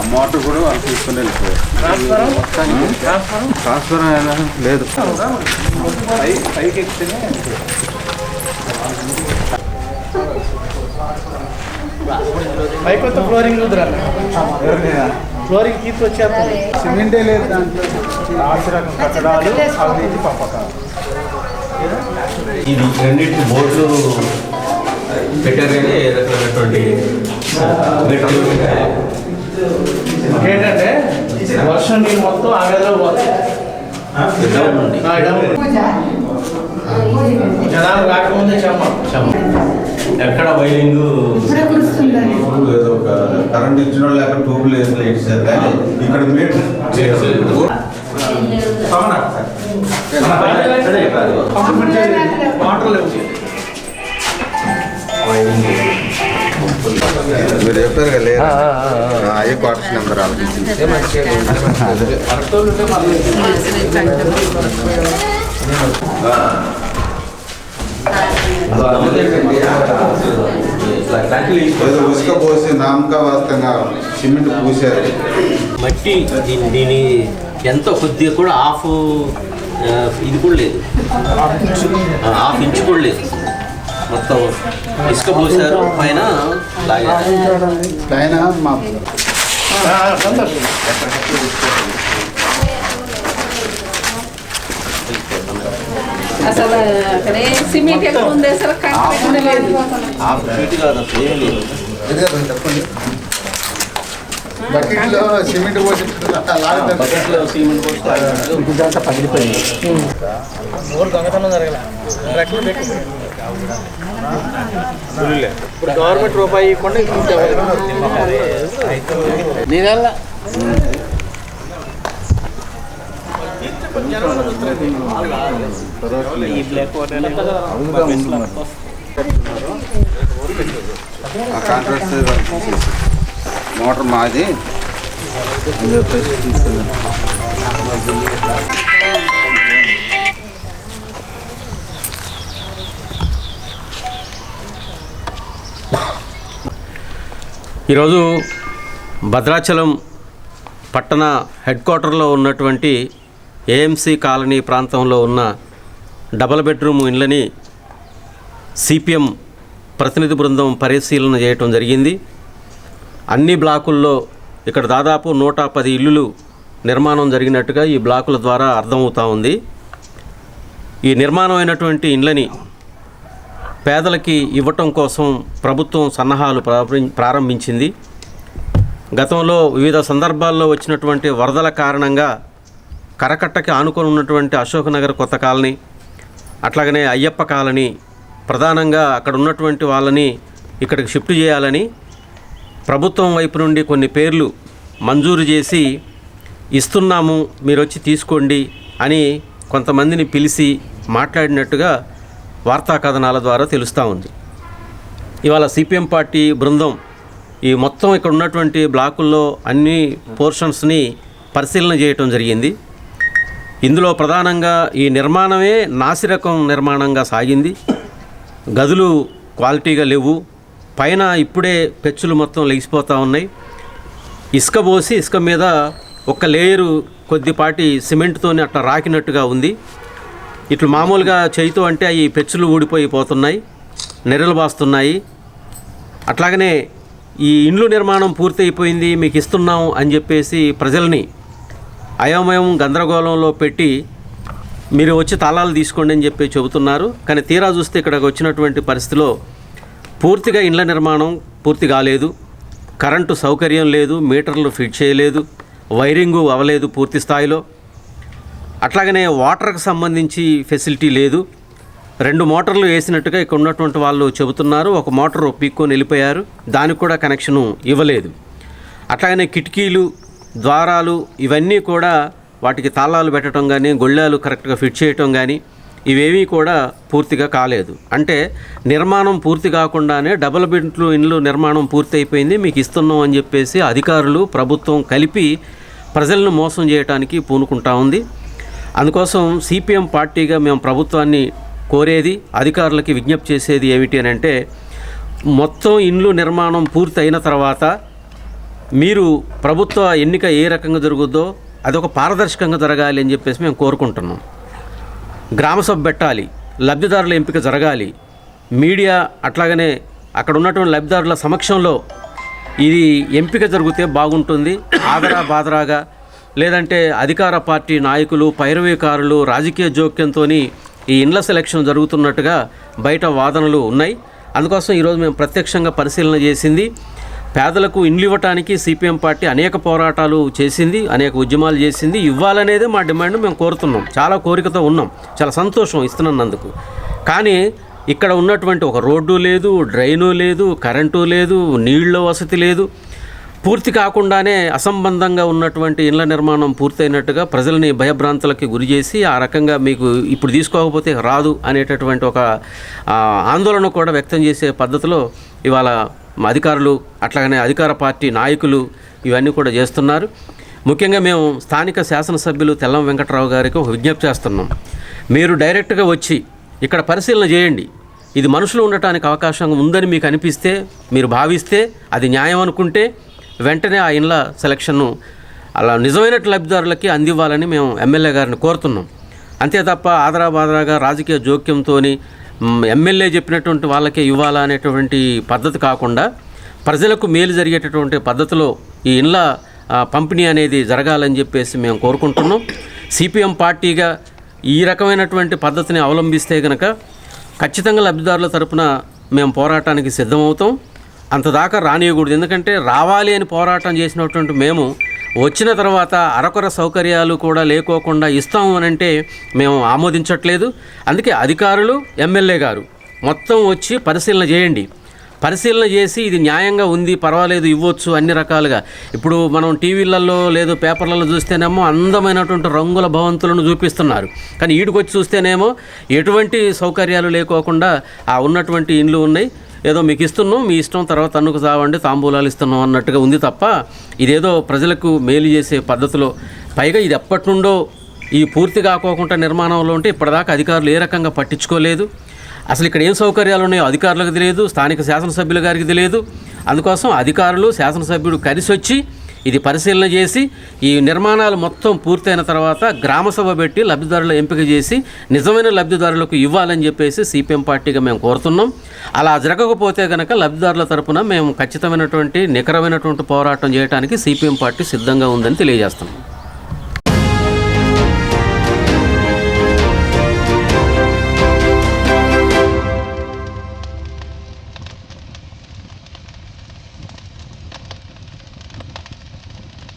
Amount కూడా వాళ్ళు తీసుకుని వెళ్ళిపోయారు ట్రాన్స్ఫర్ అయినా లేదు? పైకొత్త ఫ్లోరింగ్ ఫ్లోరింగ్ తీసి వచ్చేస్తుంది సిమెంటే లేదు దాంట్లో. ఆశ్రకం కట్టడాలు అవినీతి పంపకాలు ఇది రెండింటి బోర్డులు పెట్టారు కానీ ఏ రకమైనటువంటి ఏంటంటే వర్షం నీళ్ళు మొత్తం ఆ గదిలో డౌన్. జనాలు రాకముందే చెమ్మ. చెమ్మ. ఎక్కడ వైరింగ్? ఏదో ఒక కరెంట్ ఇచ్చిన వాళ్ళు లేక ట్యూబ్ లేదు కానీ ఇక్కడ మీటర్ లేవు మీరు చెప్పారు కదా లేదు అయ్యే క్వార్టర్స్ నెంబర్ ఉసుక పోసి నామకావాస్తంగా సిమెంట్ పూసారు మట్టి దీని దీని ఎంత కొద్దిగా కూడా హాఫ్ ఇది కూడా లేదు. ఆ, హాఫ్ ఇంచ్ కూడా లేదు. మొత్తం ఇసుక పోసారు పైన మా అసలు అక్కడే సిమెంట్ ఎక్కడ ఉంది అసలు? కాదు అసలు లేదు. బకెట్లో సిమెంట్ పోసి బకెట్లో సిమెంట్ పోసి ఊరు దొంగతనం జరగల. రెక్కలు పెట్టి? ఇప్పుడు గవర్నమెంట్ రూపాయి ఇవ్వకుండా కాంట్రాక్ట్ మోటార్ మాది. ఈరోజు భద్రాచలం పట్టణ హెడ్ క్వార్టర్లో ఉన్నటువంటి ఏఎంసీ కాలనీ ప్రాంతంలో ఉన్న డబల్ బెడ్రూమ్ ఇండ్లని సిపిఎం ప్రతినిధి బృందం పరిశీలన చేయటం జరిగింది. అన్ని బ్లాకుల్లో ఇక్కడ దాదాపు నూట పది ఇల్లులు నిర్మాణం జరిగినట్టుగా ఈ బ్లాకుల ద్వారా అర్థమవుతా ఉంది. ఈ నిర్మాణం అయినటువంటి ఇండ్లని పేదలకి ఇవ్వటం కోసం ప్రభుత్వం సన్నాహాలు ప్రారంభించింది. గతంలో వివిధ సందర్భాల్లో వచ్చినటువంటి వరదల కారణంగా కరకట్టకి ఆనుకొని ఉన్నటువంటి అశోక్ నగర్ కొత్త కాలనీ అట్లాగనే అయ్యప్ప కాలనీ ప్రధానంగా అక్కడ ఉన్నటువంటి వాళ్ళని ఇక్కడికి షిఫ్ట్ చేయాలని ప్రభుత్వం వైపు నుండి కొన్ని పేర్లు మంజూరు చేసి ఇస్తున్నాము మీరు వచ్చి తీసుకోండి అని కొంతమందిని పిలిచి మాట్లాడినట్టుగా వార్తా కథనాల ద్వారా తెలుస్తూ ఉంది. ఇవాళ సిపిఎం పార్టీ బృందం ఈ మొత్తం ఇక్కడ ఉన్నటువంటి బ్లాకుల్లో అన్ని పోర్షన్స్ని పరిశీలన చేయటం జరిగింది. ఇందులో ప్రధానంగా ఈ నిర్మాణమే నాసిరకం నిర్మాణంగా సాగింది. గదులు క్వాలిటీగా లేవు. పైన ఇప్పుడే పెచ్చులు మొత్తం లెగిసిపోతూ ఉన్నాయి. ఇసుక పోసి ఇసుక మీద ఒక లేయరు కొద్దిపాటి సిమెంట్తోని అట్లా రాకినట్టుగా ఉంది. ఇట్లు మామూలుగా చేయితో అంటే అవి పెచ్చులు ఊడిపోయి పోతున్నాయి నెర్రలు బాస్తున్నాయి. అట్లాగనే ఈ ఇండ్లు నిర్మాణం పూర్తయిపోయింది మీకు ఇస్తున్నాం అని చెప్పేసి ప్రజల్ని అయోమయం గందరగోళంలో పెట్టి మీరు వచ్చి తాళాలు తీసుకోండి అని చెప్పి చెబుతున్నారు. కానీ తీరా చూస్తే ఇక్కడికి వచ్చినటువంటి పరిస్థితిలో పూర్తిగా ఇండ్ల నిర్మాణం పూర్తి కాలేదు. కరెంటు సౌకర్యం లేదు మీటర్లు ఫిట్ చేయలేదు వైరింగు అవ్వలేదు పూర్తి స్థాయిలో. అట్లాగనే వాటర్కి సంబంధించి ఫెసిలిటీ లేదు. రెండు మోటార్లు వేసినట్టుగా ఇక్కడ ఉన్నటువంటి వాళ్ళు చెబుతున్నారు. ఒక మోటార్ పీక్కొని వెళ్ళిపోయారు. దానికి కూడా కనెక్షను ఇవ్వలేదు. అట్లాగనే కిటికీలు ద్వారాలు ఇవన్నీ కూడా వాటికి తాళాలు పెట్టడం కానీ గొళ్ళాలు కరెక్ట్గా ఫిట్ చేయటం కానీ ఇవేమీ కూడా పూర్తిగా కాలేదు. అంటే నిర్మాణం పూర్తి కాకుండానే డబుల్ బెడ్లు ఇండ్లు నిర్మాణం పూర్తి అయిపోయింది మీకు ఇస్తున్నాం అని చెప్పేసి అధికారులు ప్రభుత్వం కలిపి ప్రజలను మోసం చేయడానికి పూనుకుంటా ఉంది. అందుకోసం సిపిఎం పార్టీగా మేము ప్రభుత్వాన్ని కోరేది అధికారులకి విజ్ఞప్తి చేసేది ఏమిటి అని అంటే మొత్తం ఇండ్లు నిర్మాణం పూర్తి అయిన తర్వాత మీరు ప్రభుత్వ ఎన్నిక ఏ రకంగా జరుగుద్దో అదొక పారదర్శకంగా జరగాలి అని చెప్పేసి మేము కోరుకుంటున్నాం. గ్రామ సభ పెట్టాలి లబ్ధిదారుల ఎంపిక జరగాలి. మీడియా అట్లాగనే అక్కడ ఉన్నటువంటి లబ్ధిదారుల సమక్షంలో ఇది ఎంపిక జరిగితే బాగుంటుంది. ఆదరా బాదరాగా లేదంటే అధికార పార్టీ నాయకులు పైరవీకారులు రాజకీయ జోక్యంతో ఈ ఇండ్ల సెలక్షన్ జరుగుతున్నట్టుగా బయట వాదనలు ఉన్నాయి. అందుకోసం ఈరోజు మేము ప్రత్యక్షంగా పరిశీలన చేసింది. పేదలకు ఇండ్లు ఇవ్వటానికి సిపిఎం పార్టీ అనేక పోరాటాలు చేసింది అనేక ఉద్యమాలు చేసింది. ఇవ్వాలనేదే మా డిమాండ్ మేము కోరుతున్నాం. చాలా కోరికతో ఉన్నాం. చాలా సంతోషం ఇస్తున్నందుకు. కానీ ఇక్కడ ఉన్నటువంటి ఒక రోడ్డు లేదు డ్రైను లేదు కరెంటు లేదు నీళ్ళ వసతి లేదు. పూర్తి కాకుండానే అసంబంధంగా ఉన్నటువంటి ఇళ్ళ నిర్మాణం పూర్తయినట్టుగా ప్రజల్ని భయభ్రాంతులకి గురి చేసి ఆ రకంగా మీకు ఇప్పుడు తీసుకోకపోతే రాదు అనేటటువంటి ఒక ఆందోళన కూడా వ్యక్తం చేసే పద్ధతిలో ఇవాళ అధికారులు అట్లాగనే అధికార పార్టీ నాయకులు ఇవన్నీ కూడా చేస్తున్నారు. ముఖ్యంగా మేము స్థానిక శాసనసభ్యులు తెల్లం వెంకటరావు గారికి ఒక విజ్ఞప్తి చేస్తున్నాం. మీరు డైరెక్ట్గా వచ్చి ఇక్కడ పరిశీలన చేయండి. ఇది మనుషులు ఉండటానికి అవకాశం ఉందని మీకు అనిపిస్తే మీరు భావిస్తే అది న్యాయం అనుకుంటే వెంటనే ఆ ఇండ్ల సెలక్షన్ను అలా నిజమైన లబ్ధిదారులకి అందివ్వాలని మేము ఎమ్మెల్యే గారిని కోరుతున్నాం. అంతే తప్ప ఆదరా బాదరాగా రాజకీయ జోక్యంతో ఎమ్మెల్యే చెప్పినటువంటి వాళ్ళకే ఇవ్వాలా అనేటువంటి పద్ధతి కాకుండా ప్రజలకు మేలు జరిగేటటువంటి పద్ధతిలో ఈ ఇండ్ల పంపిణీ అనేది జరగాలని చెప్పేసి మేము కోరుకుంటున్నాం. సిపిఎం పార్టీగా ఈ రకమైనటువంటి పద్ధతిని అవలంబిస్తే గనక ఖచ్చితంగా లబ్ధిదారుల తరపున మేము పోరాటానికి సిద్ధమవుతాం. అంతదాకా రానియకూడదు. ఎందుకంటే రావాలి అని పోరాటం చేసినటువంటి మేము వచ్చిన తర్వాత అరకొర సౌకర్యాలు కూడా లేకోకుండా ఇస్తాము అని అంటే మేము ఆమోదించట్లేదు. అందుకే అధికారులు ఎమ్మెల్యే గారు మొత్తం వచ్చి పరిశీలన చేయండి. పరిశీలన చేసి ఇది న్యాయంగా ఉంది పర్వాలేదు ఇవ్వచ్చు అన్ని రకాలుగా. ఇప్పుడు మనం టీవీలలో లేదు పేపర్లలో చూస్తేనేమో అందమైనటువంటి రంగుల భవంతులను చూపిస్తున్నారు. కానీ ఈడికొచ్చి చూస్తేనేమో ఎటువంటి సౌకర్యాలు లేకోకుండా ఆ ఉన్నటువంటి ఇండ్లు ఉన్నాయి. ఏదో మీకు ఇస్తున్నాం మీ ఇష్టం తర్వాత అన్నుకు తావండి తాంబూలాలు ఇస్తున్నాం అన్నట్టుగా ఉంది తప్ప ఇదేదో ప్రజలకు మేలు చేసే పద్ధతిలో. పైగా ఇది ఎప్పటి నుండో ఈ పూర్తి కాకోకుండా నిర్మాణంలో ఉంటే ఇప్పటిదాకా అధికారులు ఏ రకంగా పట్టించుకోలేదు. అసలు ఇక్కడ ఏం సౌకర్యాలు ఉన్నాయో అధికారులకు తెలియదు స్థానిక శాసనసభ్యుల గారికి తెలియదు. అందుకోసం అధికారులు శాసనసభ్యుడు కలిసి వచ్చి ఇది పరిశీలన చేసి ఈ నిర్మాణాలు మొత్తం పూర్తయిన తర్వాత గ్రామ సభ పెట్టి లబ్ధిదారుల ఎంపిక చేసి నిజమైన లబ్ధిదారులకు ఇవ్వాలని చెప్పేసి సిపిఎం పార్టీగా మేము కోరుతున్నాం. అలా జరగకపోతే కనుక లబ్ధిదారుల తరపున మేము ఖచ్చితమైనటువంటి నికరమైనటువంటి పోరాటం చేయడానికి సిపిఎం పార్టీ సిద్ధంగా ఉందని తెలియజేస్తున్నాం.